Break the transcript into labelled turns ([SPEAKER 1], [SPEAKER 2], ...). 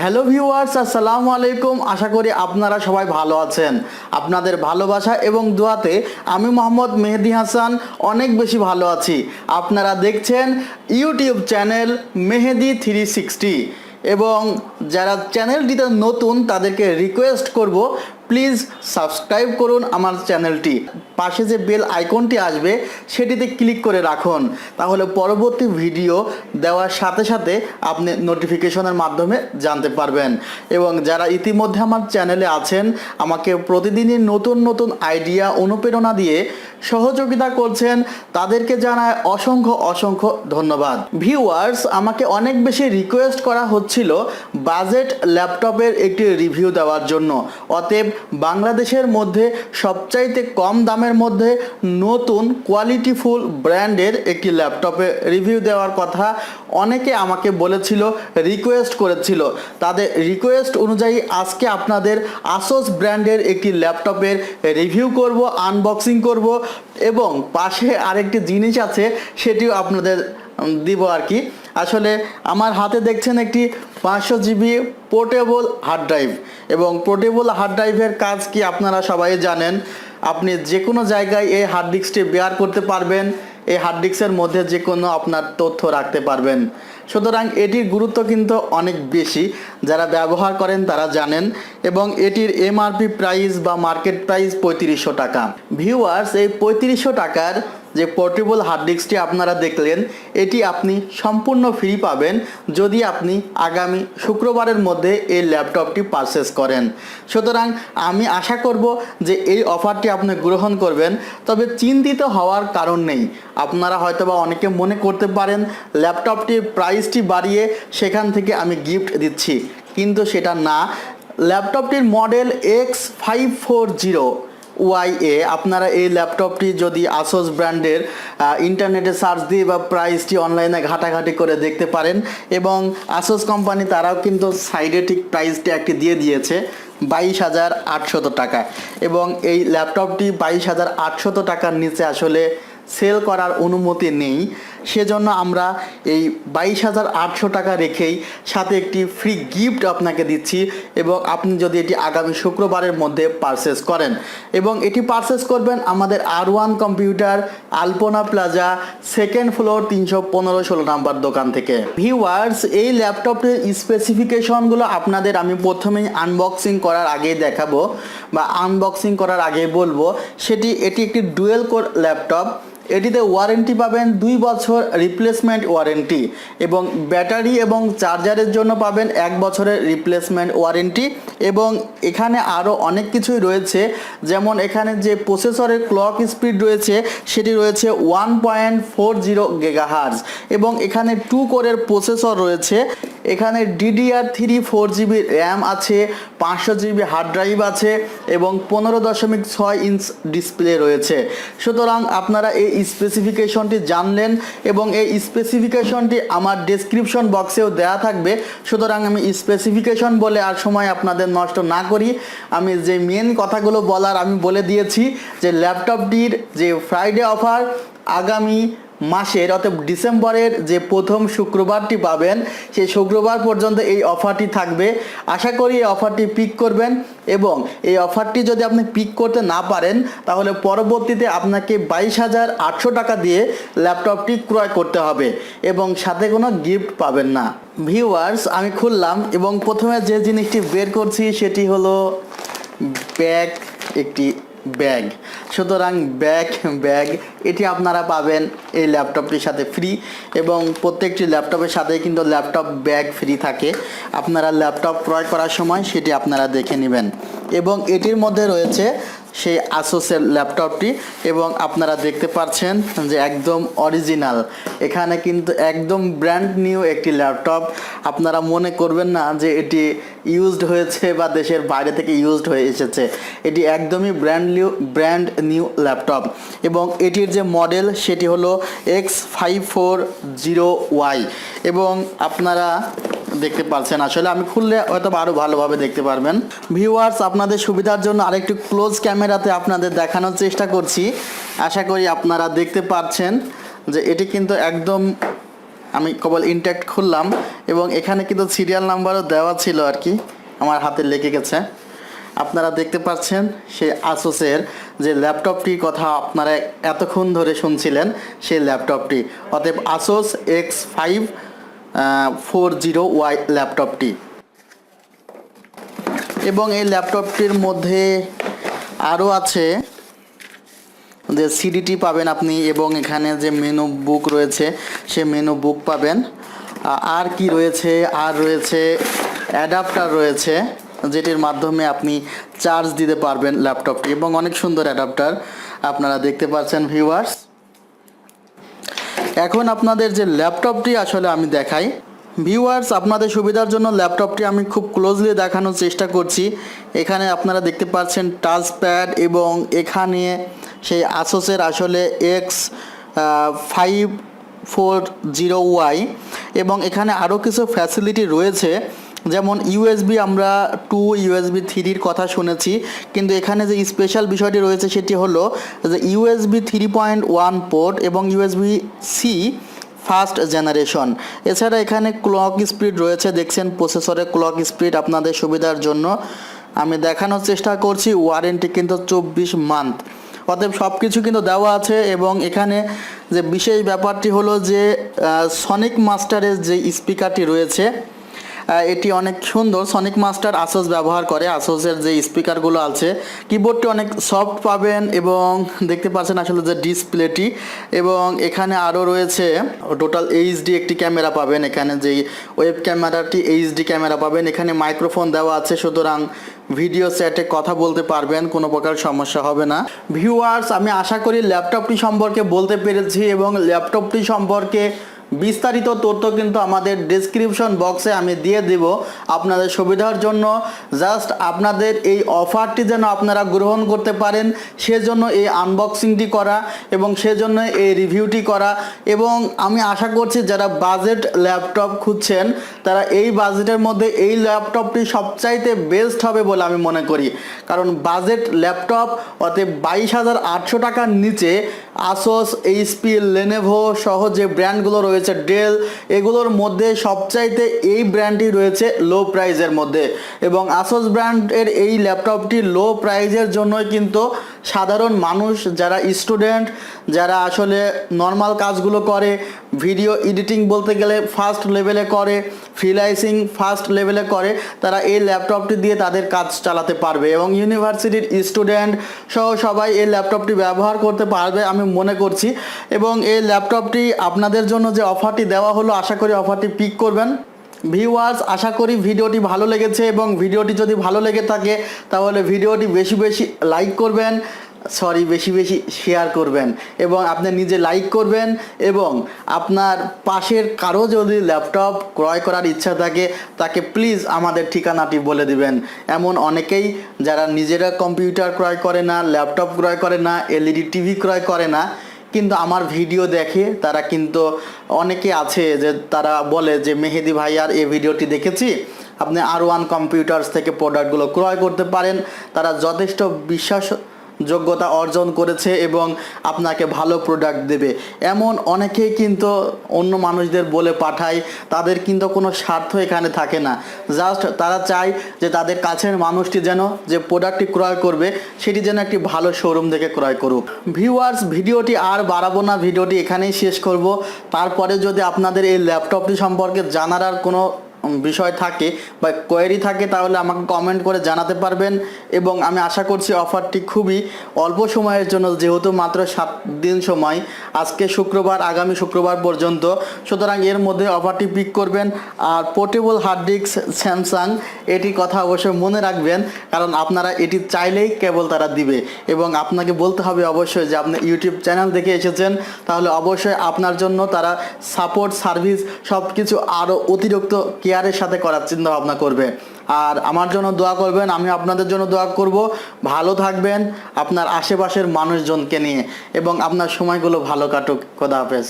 [SPEAKER 1] Hello viewers আসসালামু আলাইকুম। আশা করি আপনারা সবাই ভালো আছেন। আপনাদের ভালোবাসা এবং দোয়াতে আমি মোহাম্মদ মেহেদি হাসান অনেক বেশি ভালো আছি। আপনারা দেখছেন YouTube channel Mehedi three sixty. এবং যারা চ্যানেলটিতে নতুন, তাদেরকে রিকোয়েস্ট করব প্লিজ সাবস্ক্রাইব করুন আমার চ্যানেলটি। পাশে যে বেল আইকনটি আসবে, সেটিতে ক্লিক করে রাখুন। তাহলে পরবর্তী ভিডিও দেওয়ার সাথে সাথে আপনি নোটিফিকেশনের মাধ্যমে জানতে পারবেন। এবং যারা ইতিমধ্যে আমার চ্যানেলে আছেন, আমাকে প্রতিদিনই নতুন নতুন আইডিয়া, অনুপ্রেরণা দিয়ে সহযোগিতা করছেন, তাদেরকে জানায় অসংখ্য অসংখ্য ধন্যবাদ। ভিউয়ার্স, আমাকে অনেক বেশি রিকোয়েস্ট করা হচ্ছিল বাজেট ল্যাপটপের একটি রিভিউ দেওয়ার জন্য। অতএব বাংলাদেশের মধ্যে সবচাইতে কম দামের মধ্যে নতুন কোয়ালিটিফুল ব্র্যান্ডের একটি ল্যাপটপে রিভিউ দেওয়ার কথা অনেকে আমাকে বলেছিল রিকোয়েস্ট করেছিল। তাদের রিকোয়েস্ট অনুযায়ী আজকে আপনাদের আসোস ব্র্যান্ডের একটি ল্যাপটপের রিভিউ করব আনবক্সিং করব এবং পাশে আরেকটি জিনিস আছে, সেটিও আপনাদের দিব আর কি। আসলে আমার হাতে দেখছেন একটি পাঁচশো জিবি পোর্টেবল হার্ড ড্রাইভ। এবং পোর্টেবল হার্ড ড্রাইভের কাজ কি আপনারা সবাই জানেন। আপনি যে কোনো জায়গায় এই হার্ড ডিস্কটি বেয়ার করতে পারবেন। এই হার্ড ডিস্কের মধ্যে যে কোনো আপনার তথ্য রাখতে পারবেন। সুতরাং এটির গুরুত্ব কিন্তু অনেক বেশি। যারা ব্যবহার করেন তারা জানেন। এবং এটির এমআরপি প্রাইস বা মার্কেট প্রাইস পঁয়ত্রিশশো টাকা। ভিউয়ার্স, এই পঁয়ত্রিশশো টাকার যে পোর্টেবল হার্ড ডিস্কটি আপনারা দেখলেন, এটি আপনি সম্পূর্ণ ফ্রি পাবেন যদি আপনি আগামী শুক্রবারের মধ্যে এই ল্যাপটপটি পারচেস করেন। সুতরাং আমি আশা করব যে এই অফারটি আপনি গ্রহণ করবেন, তবে চিন্তিত হওয়ার কারণ নেই। আপনারা হয়তোবা অনেকে মনে করতে পারেন ল্যাপটপটির প্রাইসটি বাড়িয়ে সেখান থেকে আমি গিফট দিচ্ছি। কিন্তু সেটা না। ল্যাপটপটির model X five four zero YA আপনারা এই ল্যাপটপটি যদি আসোস ব্র্যান্ডের ইন্টারনেটে সার্চ দিয়ে বা প্রাইসটি অনলাইনে ঘাটাঘাটি করে দেখতে পারেন এবং আসোস কোম্পানি তারাও কিন্তু সাইডে ঠিক প্রাইসটি একটি দিয়ে দিয়েছে বাইশ হাজার আটশত টাকা। এবং এই ল্যাপটপটি বাইশ হাজার আটশত টাকার নিচে আসলে সেল করার অনুমতি নেই। সেজন্য আমরা এই বাইশ হাজার আটশো টাকা রেখেই সাথে একটি ফ্রি গিফট আপনাকে দিচ্ছি এবং আপনি যদি এটি আগামী শুক্রবারের মধ্যে পারচেস করেন। এবং এটি পারচেস করবেন আমাদের R one computer Alpana plaza second floor তিনশো পনেরো ষোলো নাম্বার দোকান থেকে। ভিউয়ার্স এই ল্যাপটপের স্পেসিফিকেশনগুলো আপনাদের আমি প্রথমেই আনবক্সিং করার আগেই দেখাবো বা আনবক্সিং করার আগে বলব। সেটি, এটি একটি ডুয়েল কোর ল্যাপটপ এটিতে ওয়ারেন্টি পাবেন দুই বছর রিপ্লেসমেন্ট ওয়ারেন্টি এবং ব্যাটারি এবং চার্জারের জন্য পাবেন এক বছরের রিপ্লেসমেন্ট ওয়ারেন্টি এবং এখানে আরও অনেক কিছুই রয়েছে। যেমন এখানে যে প্রসেসরের ক্লক স্পিড রয়েছে, সেটি রয়েছে one point four zero gigahertz এবং এখানে টু কোরের প্রসেসর রয়েছে। এখানে DDR three four GB RAM আছে, পাঁচশো জিবি হার্ড ড্রাইভ আছে এবং পনেরো দশমিক ছয় ইঞ্চ ডিসপ্লে রয়েছে। সুতরাং আপনারা এই স্পেসিফিকেশনটি জানলেন এবং এই স্পেসিফিকেশনটি আমার ডেসক্রিপশন বক্সেও দেওয়া থাকবে। সুতরাং আমি স্পেসিফিকেশন বলে আর সময় আপনাদের নষ্ট না করি। আমি যে মেন কথাগুলো বলার আমি বলে দিয়েছি যে ল্যাপটপটির যে ফ্রাইডে অফার আগামী মাসের অর্থাৎ ডিসেম্বরের যে প্রথম শুক্রবারটি পাবেন, সেই শুক্রবার পর্যন্ত এই অফারটি থাকবে। আশা করি এই অফারটি পিক করবেন এবং এই অফারটি যদি আপনি পিক করতে না পারেন, তাহলে পরবর্তীতে আপনাকে বাইশ হাজার আটশো টাকা দিয়ে ল্যাপটপটি ক্রয় করতে হবে এবং সাথে কোনো গিফট পাবেন না। ভিউয়ার্স, আমি খুললাম এবং প্রথমে যে জিনিসটি বের করছি সেটি হলো ব্যাগ, একটি ব্যাগ সুতরাং ব্যাগ ব্যাগ এটি আপনারা পাবেন এই ল্যাপটপটির সাথে ফ্রি এবং প্রত্যেকটি ল্যাপটপের সাথে কিন্তু ল্যাপটপ ব্যাগ ফ্রি থাকে। আপনারা ল্যাপটপ ক্রয় করার সময় সেটি আপনারা দেখে নেবেন। এবং এটির মধ্যে রয়েছে সেই আসোসের ল্যাপটপটি এবং আপনারা দেখতে পাচ্ছেন যে একদম অরিজিনাল এখানে কিন্তু একদম ব্র্যান্ড নিউ একটি ল্যাপটপ আপনারা মনে করবেন না যে এটি ইউজড হয়েছে বা দেশের বাইরে থেকে ইউজড হয়ে এসেছে। এটি একদমই brand new brand new laptop এবং এটির যে মডেল সেটি হলো X five four zero Y এবং আপনারা দেখতে পাচ্ছেন। আসলে আমি খুললে হয়তো আরও ভালোভাবে দেখতে পারবেন। ভিউয়ার্স আপনাদের সুবিধার জন্য আরেকটু ক্লোজ ক্যামেরাতে আপনাদের দেখানোর চেষ্টা করছি। আশা করি আপনারা দেখতে পাচ্ছেন যে এটি কিন্তু একদম আমি কেবল ইনট্যাক্ট খুললাম এবং এখানে কিন্তু সিরিয়াল নাম্বারও দেওয়া ছিল আর কি, আমার হাতে লেগে গেছে। আপনারা দেখতে পাচ্ছেন সেই আসোসের যে ল্যাপটপটির কথা আপনারা এতক্ষণ ধরে শুনছিলেন, সেই ল্যাপটপটি অতএব Asus X five four zero Y ল্যাপটপটি এবং এই ল্যাপটপটির মধ্যে আরও আছে যে সিডিটি পাবেন আপনি এবং এখানে যে মেনু বুক রয়েছে, সে মেনু বুক পাবেন। আর কি রয়েছে? আর রয়েছে অ্যাডাপ্টার রয়েছে, যেটির মাধ্যমে আপনি চার্জ দিতে পারবেন ল্যাপটপটি এবং অনেক সুন্দর অ্যাডাপ্টার আপনারা দেখতে পাচ্ছেন ভিউয়ার্স এখন আপনাদের যে ল্যাপটপটি আসলে আমি দেখাই। ভিউয়ার্স, আপনাদের সুবিধার জন্য ল্যাপটপটি আমি খুব ক্লোজলি দেখানোর চেষ্টা করছি। এখানে আপনারা দেখতে পাচ্ছেন টাচ প্যাড এবং এখানে সেই আসোসের আসলে X five four zero Y এবং এখানে আরও কিছু ফ্যাসিলিটি রয়েছে। যেমন ইউএসবি আমরা টু ইউএসবি থ্রির কথা শুনেছি, কিন্তু এখানে যে স্পেশাল বিষয়টি রয়েছে সেটি হলো যে USB three point one port এবং ইউএসবি সি ফার্স্ট জেনারেশন এছাড়া এখানে ক্লক স্পিড রয়েছে, দেখছেন প্রসেসরের ক্লক স্পিড আপনাদের সুবিধার জন্য। আমি দেখানোর চেষ্টা করছি ওয়ারেন্টি কিন্তু চব্বিশ মান্থ অতএব সব কিছু কিন্তু দেওয়া আছে এবং এখানে যে বিশেষ ব্যাপারটি হলো যে সনিক মাস্টারের যে স্পিকারটি রয়েছে এটি অনেক সুন্দর। সনিক মাস্টার আসোস ব্যবহার করে। আসোসের যে স্পিকারগুলো আছে কিবোর্ডটি অনেক সফট পাবেন এবং দেখতে পাচ্ছেন আসলে যে ডিসপ্লেটি এবং এখানে আরও রয়েছে টোটাল এইচডি একটি ক্যামেরা পাবেন। এখানে যেই ওয়েব ক্যামেরাটি এইচডি ক্যামেরা পাবেন। এখানে মাইক্রোফোন দেওয়া আছে, সুতরাং ভিডিও চ্যাটে কথা বলতে পারবেন, কোনো প্রকার সমস্যা হবে না। ভিউয়ার্স আমি আশা করি ল্যাপটপটি সম্পর্কে বলতে পেরেছি এবং ল্যাপটপটি সম্পর্কে বিস্তারিত তথ্য কিন্তু আমাদের ডেসক্রিপশন বক্সে আমি দিয়ে দেব। আপনাদের সুবিধার জন্য জাস্ট আপনাদের এই অফারটি যেন আপনারা গ্রহণ করতে পারেন, সেজন্য এই আনবক্সিংটি করা এবং সেজন্য এই রিভিউটি করা। এবং আমি আশা করছি যারা বাজেট ল্যাপটপ খুঁজছেন, তারা এই বাজেটের মধ্যে এই ল্যাপটপটি সবচাইতে বেস্ট হবে বলে আমি মনে করি। কারণ বাজেট ল্যাপটপ অতএব বাইশ হাজার আটশো টাকার নিচে আসোস এইচপি লেনেভো সহ যে ব্র্যান্ডগুলো রয়েছে ডেল। এগুলোর মধ্যে সবচাইতে এই ব্র্যান্ডটি রয়েছে লো প্রাইজের মধ্যে। এবং আসোস ব্র্যান্ডের এই ল্যাপটপটি লো প্রাইজের জন্যই কিন্তু সাধারণ মানুষ, যারা স্টুডেন্ট যারা আসলে নর্মাল কাজগুলো করে ভিডিও এডিটিং বলতে গেলে ফার্স্ট লেভেলে করে ফ্রিলাইসিং ফার্স্ট লেভেলে করে, তারা এই ল্যাপটপটি দিয়ে তাদের কাজ চালাতে পারবে এবং ইউনিভার্সিটির স্টুডেন্ট সহ সবাই এই ল্যাপটপটি ব্যবহার করতে পারবে আমি মনে করছি। এবং এই ল্যাপটপটি আপনাদের জন্য যে অফারটি দেওয়া হলো, আশা করি অফারটি পিক করবেন। ভিউয়ার্স আশা করি ভিডিওটি ভালো লেগেছে এবং ভিডিওটি যদি ভালো লেগে থাকে, তাহলে ভিডিওটি বেশি বেশি লাইক করবেন। সরি বেশি বেশি শেয়ার করবেন এবং আপনি নিজে লাইক করবেন এবং আপনার পাশের কারও যদি ল্যাপটপ ক্রয় করার ইচ্ছা থাকে, তাকে প্লিজ আমাদের ঠিকানাটি বলে দিবেন। এমন অনেকেই যারা নিজেরা কম্পিউটার ক্রয় করে না ল্যাপটপ ক্রয় করে না এলইডি টিভি ক্রয় করে না, কিন্তু আমার ভিডিও দেখে তারা কিন্তু অনেকে আছে যে তারা বলে যে, মেহেদি ভাইয়ার এই ভিডিওটি দেখেছি? আপনি আর ওয়ান কম্পিউটার্স থেকে প্রোডাক্টগুলো ক্রয় করতে পারেন। তারা যথেষ্ট বিশ্বাস যোগ্যতা অর্জন করেছে এবং আপনাকে ভালো প্রোডাক্ট দেবে। এমন অনেকেই কিন্তু অন্য মানুষদের বলে পাঠায়, তাদের কিন্তু কোনো স্বার্থ এখানে থাকে না। জাস্ট তারা চায় যে তাদের কাছের মানুষটি যেন যে প্রোডাক্টটি ক্রয় করবে, সেটি যেন একটি ভালো শোরুম থেকে ক্রয় করুক। ভিউয়ার্স ভিডিওটি আর বাড়াবো না, ভিডিওটি এখানেই শেষ করব। তারপরে যদি আপনাদের এই ল্যাপটপটি সম্পর্কে জানার আর কোনো বিষয় থাকে বা কোয়েরি থাকে, তাহলে আমাকে কমেন্ট করে জানাতে পারবেন। এবং আমি আশা করছি অফারটি খুবই অল্প সময়ের জন্য, যেহেতু মাত্র সাত দিন সময়, আজকে শুক্রবার, আগামী শুক্রবার পর্যন্ত। সুতরাং এর মধ্যে অফারটি পিক করবেন। আর পোর্টেবল হার্ড ডিস্ক স্যামসাং এটি কথা অবশ্যই মনে রাখবেন, কারণ আপনারা এটি চাইলেই কেবল তারা দিবে। এবং আপনাকে বলতে হবে অবশ্যই যে, আপনি ইউটিউব চ্যানেল দেখে এসেছেন, তাহলে অবশ্যই আপনার জন্য তারা সাপোর্ট সার্ভিস সব কিছু আরও অতিরিক্ত কেয়ারের সাথে করার চিন্তা ভাবনা করবে আর আমার জন্য দোয়া করবেন, আমি আপনাদের জন্য দোয়া করব। ভালো থাকবেন আপনার আশেপাশের মানুষজনকে নিয়ে এবং আপনার সময়গুলো ভালো কাটুক। খোদা হাফেজ।